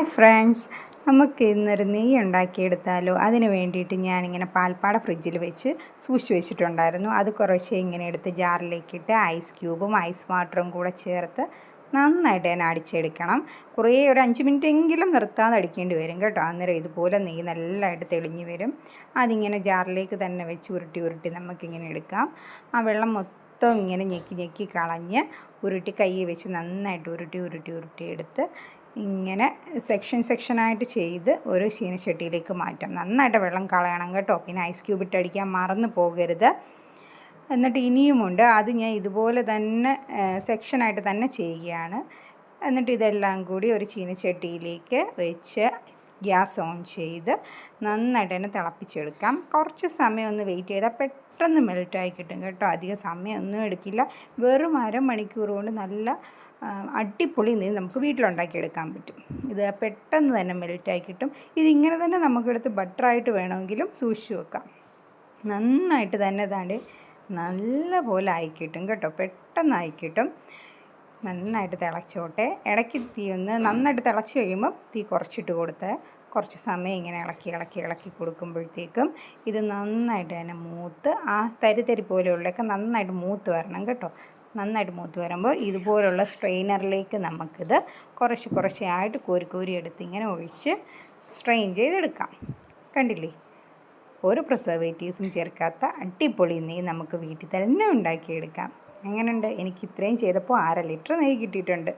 Hi friends നമുക്ക് ഇന്നൊരു നെയ്യ് ഉണ്ടാക്കിയെടുത്താലോ? അതിന് വേണ്ടിയിട്ട് ഞാനിങ്ങനെ പാൽപ്പാട ഫ്രിഡ്ജിൽ വെച്ച് സൂക്ഷിച്ച് വെച്ചിട്ടുണ്ടായിരുന്നു. അത് കുറച്ച് ഇങ്ങനെ എടുത്ത് ജാറിലേക്കിട്ട് ഐസ് ക്യൂബും ഐസ് വാട്ടറും കൂടെ ചേർത്ത് നന്നായിട്ട് തന്നെ അടിച്ചെടുക്കണം. കുറേ ഒരു അഞ്ച് മിനിറ്റ് എങ്കിലും നിർത്താതെ അടിക്കേണ്ടി വരും കേട്ടോ. അന്നേരം ഇതുപോലെ നെയ്യ് നല്ലതായിട്ട് തെളിഞ്ഞു വരും. അതിങ്ങനെ ജാറിലേക്ക് തന്നെ വെച്ച് ഉരുട്ടി ഉരുട്ടി നമുക്കിങ്ങനെ എടുക്കാം. ആ വെള്ളം മൊത്തം ഇങ്ങനെ ഞെക്കി ഞെക്കി കളഞ്ഞ് ഉരുട്ടി കൈ വെച്ച് നന്നായിട്ട് ഉരുട്ടി ഉരുട്ടി ഉരുട്ടി എടുത്ത് ഇങ്ങനെ സെക്ഷൻ സെക്ഷനായിട്ട് ചെയ്ത് ഒരു ചീനച്ചട്ടിയിലേക്ക് മാറ്റാം. നന്നായിട്ട് വെള്ളം കളയണം കേട്ടോ. പിന്നെ ഐസ് ക്യൂബ് ഇട്ടടിക്കാൻ മറന്നു പോകരുത്. എന്നിട്ട് ഇനിയുമുണ്ട്. അത് ഞാൻ ഇതുപോലെ തന്നെ സെക്ഷനായിട്ട് തന്നെ ചെയ്യുകയാണ്. എന്നിട്ട് ഇതെല്ലാം കൂടി ഒരു ചീനച്ചട്ടിയിലേക്ക് വെച്ച് ഗ്യാസ് ഓൺ ചെയ്ത് നന്നായിട്ട് തന്നെ തിളപ്പിച്ചെടുക്കാം. കുറച്ച് സമയം ഒന്ന് വെയിറ്റ് ചെയ്താൽ പെട്ടെന്ന് മെൽറ്റായി കിട്ടും കേട്ടോ. അധികം സമയമൊന്നും എടുക്കില്ല. വെറും അരമണിക്കൂർ കൊണ്ട് നല്ല അടിപൊളി നീ നമുക്ക് വീട്ടിലുണ്ടാക്കിയെടുക്കാൻ പറ്റും. ഇത് പെട്ടെന്ന് തന്നെ മെൽറ്റായി കിട്ടും. ഇതിങ്ങനെ തന്നെ നമുക്കെടുത്ത് ബട്ടറായിട്ട് വേണമെങ്കിലും സൂക്ഷിച്ച് വെക്കാം. നന്നായിട്ട് തന്നെ ഇതാണ്ട് നല്ല പോലെ ആയി കിട്ടും പെട്ടെന്ന് ആയിക്കിട്ടും നന്നായിട്ട് തിളച്ചോട്ടെ. ഇടയ്ക്ക് തീ ഒന്ന് നന്നായിട്ട് തിളച്ച് കഴിയുമ്പോൾ തീ കുറച്ചിട്ട് കൊടുത്ത് കുറച്ച് സമയം ഇങ്ങനെ ഇളക്കി ഇളക്കി ഇളക്കി കൊടുക്കുമ്പോഴത്തേക്കും ഇത് നന്നായിട്ട് തന്നെ മൂത്ത് ആ തരി തരി പോലെയുള്ളതൊക്കെ നന്നായിട്ട് മൂത്ത് വരണം കേട്ടോ. നന്നായിട്ട് മൂത്ത് വരുമ്പോൾ ഇതുപോലുള്ള സ്ട്രെയിനറിലേക്ക് നമുക്കിത് കുറച്ച് കുറച്ചായിട്ട് കോരി കോരി എടുത്ത് ഇങ്ങനെ ഒഴിച്ച് സ്ട്രെയിൻ ചെയ്തെടുക്കാം. കണ്ടില്ലേ? ഒരു പ്രിസർവേറ്റീവ്സും ചേർക്കാത്ത അടിപൊളി നെയ്യ് നമുക്ക് വീട്ടിൽ തന്നെ ഉണ്ടാക്കിയെടുക്കാം. എങ്ങനെയുണ്ട് എനിക്ക് ഇത്രയും ചെയ്തപ്പോൾ അര ലിറ്റർ നെയ്യ് കിട്ടിയിട്ടുണ്ട്.